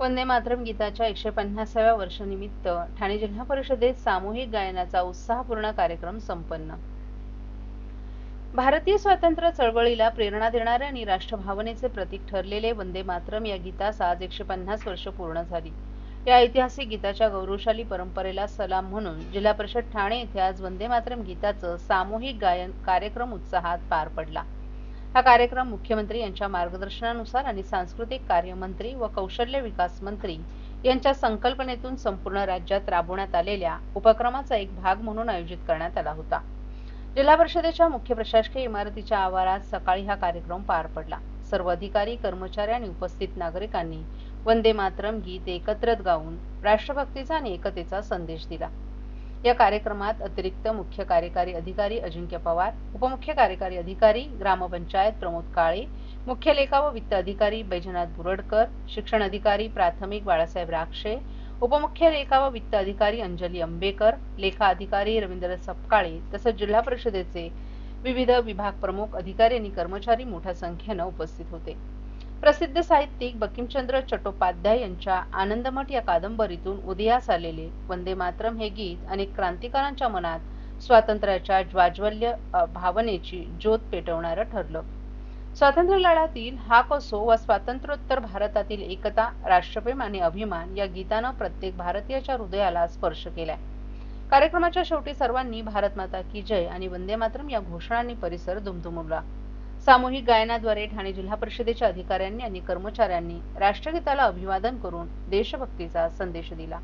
वंदे मातरम गीताच्या एकशे पन्नासाव्या वर्षनिमित्त ठाणे जिल्हा परिषदेत सामूहिक गायनाचा उत्साहपूर्ण कार्यक्रम संपन्न. भारतीय स्वातंत्र्य चळवळीला प्रेरणा देणारे आणि राष्ट्रभावनेचे प्रतीक ठरलेले वंदे मातरम या गीतास आज एकशे पन्नास वर्ष पूर्ण झाली. या ऐतिहासिक गीताच्या गौरवशाली परंपरेला सलाम म्हणून जिल्हा परिषद ठाणे येथे आज वंदे मातरम गीताचं सामूहिक गायन कार्यक्रम उत्साहात पार पडला. हा कार्यक्रम मुख्यमंत्री यांच्या मार्गदर्शनानुसार आणि सांस्कृतिक कार्य मंत्री व कौशल्य विकास मंत्री यांच्या संकल्पनेतून संपूर्ण राज्यात राबवण्यात आलेल्या उपक्रमाचा एक भाग म्हणून आयोजित करण्यात आला होता. जिल्हा परिषदेच्या मुख्य प्रशासकीय इमारतीच्या आवारात सकाळी हा कार्यक्रम पार पडला. सर्व अधिकारी कर्मचारी आणि उपस्थित नागरिकांनी वंदे मातरम गीत एकत्रित गाऊन राष्ट्रभक्तीचा आणि एकतेचा संदेश दिला. या कार्यक्रमात अतिरिक्त मुख्य कार्यकारी अधिकारी अजिंक्य पवार उपमुख्य कार्यकारी अधिकारी ग्रामपंचायत प्रमोद काळे मुख्य लेखा व वित्त अधिकारी बैजनाथ बुरडकर शिक्षण अधिकारी प्राथमिक बाळासाहेब राक्षे उपमुख्य लेखा व वित्त अधिकारी अंजली आंबेकर लेखा अधिकारी रवींद्र सपकाळे तसंच जिल्हा परिषदेचे विविध विभाग प्रमुख अधिकारी आणि कर्मचारी मोठ्या संख्येनं उपस्थित होते. प्रसिद्ध साहित्यिक बकिमचंद्र चट्टोपाध्याय यांच्या आनंदमठ या कादंबरीतून उदयास आलेले वंदे मातरम हे गीत अनेक क्रांतिकारांच्या मनात स्वातंत्र्याच्या ज्वाज्वल्य भावनेची ज्योत पेटवणारं ठरलं. स्वातंत्र्य लढ्यातील हाक असो वा स्वातंत्र्योत्तर भारतातील एकता राष्ट्रप्रेम आणि अभिमान या गीतानं प्रत्येक भारतीयाच्या हृदयाला स्पर्श केलाय. कार्यक्रमाच्या शेवटी सर्वांनी भारत माता की जय आणि वंदे मातरम या घोषणांनी परिसर दुमदुमवला. सामूहिक गायनाद्वारे ठाणे जिल्हा परिषदेच्या अधिकाऱ्यांनी आणि कर्मचाऱ्यांनी राष्ट्रगीताला अभिवादन करून देशभक्तीचा संदेश दिला.